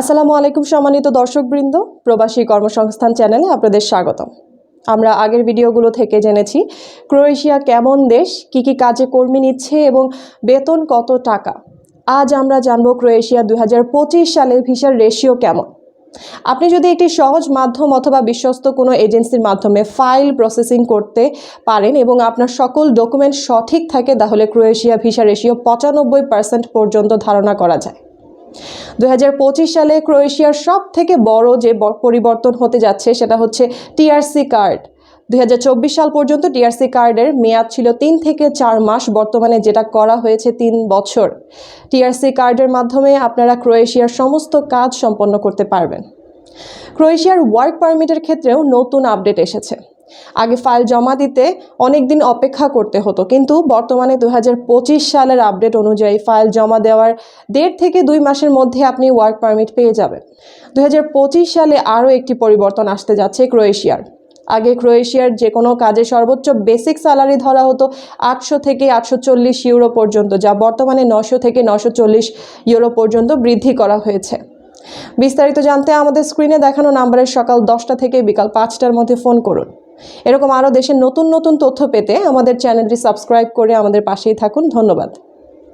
আসসালামু আলাইকুম সম্মানিত দর্শকবৃন্দ। প্রবাসী কর্মসংস্থান চ্যানেলে আপনাদের স্বাগতম। আমরা আগের ভিডিওগুলো থেকে জেনেছি ক্রোয়েশিয়া কেমন দেশ, কি কি কাজে কর্মী নিচ্ছে এবং বেতন কত টাকা। আজ আমরা জানব ক্রোয়েশিয়া দু হাজার পঁচিশ সালে ভিসার রেশিও কেমন। আপনি যদি একটি সহজ মাধ্যম অথবা বিশ্বস্ত কোনো এজেন্সির মাধ্যমে ফাইল প্রসেসিং করতে পারেন এবং আপনার সকল ডকুমেন্ট সঠিক থাকে, তাহলে ক্রোয়েশিয়া ভিসা রেশিও পঁচানব্বই পার্সেন্ট পর্যন্ত ধারণা করা যায়। দুই হাজার পঁচিশ সালে ক্রোয়েশিয়ার সব থেকে বড় যে পরিবর্তন হতে যাচ্ছে সেটা হচ্ছে টিআরসি কার্ড। দুই হাজার চব্বিশ সাল পর্যন্ত টিআরসি কার্ডের মেয়াদ ছিল তিন থেকে চার মাস, বর্তমানে যেটা করা হয়েছে তিন বছর। টিআরসি কার্ডের মাধ্যমে আপনারা ক্রোয়েশিয়ার সমস্ত কাজ সম্পন্ন করতে পারবেন। ক্রোয়েশিয়ার ওয়ার্ক পারমিটের ক্ষেত্রেও নতুন আপডেট এসেছে। আগে ফাইল জমা দিতে অনেক দিন অপেক্ষা করতে হতো, কিন্তু বর্তমানে দু হাজার পঁচিশ সালের আপডেট অনুযায়ী ফাইল জমা দেওয়ার দেড় থেকে দুই মাসের মধ্যে আপনি ওয়ার্ক পারমিট পেয়ে যাবেন। দুই হাজার পঁচিশ সালে আরও একটি পরিবর্তন আসতে যাচ্ছে ক্রোয়েশিয়ার। আগে ক্রোয়েশিয়ার যে কোনো কাজে সর্বোচ্চ বেসিক স্যালারি ধরা হতো আটশো থেকে আটশো চল্লিশ ইউরো পর্যন্ত, যা বর্তমানে নশো থেকে নশো চল্লিশ ইউরো পর্যন্ত বৃদ্ধি করা হয়েছে। বিস্তারিত জানতে আমাদের স্ক্রিনে দেখানো নাম্বারে সকাল দশটা থেকে বিকাল পাঁচটার মধ্যে ফোন করুন। এরকম আরও দেশের নতুন নতুন তথ্য পেতে আমাদের চ্যানেলটি সাবস্ক্রাইব করে আমাদের পাশেই থাকুন। ধন্যবাদ।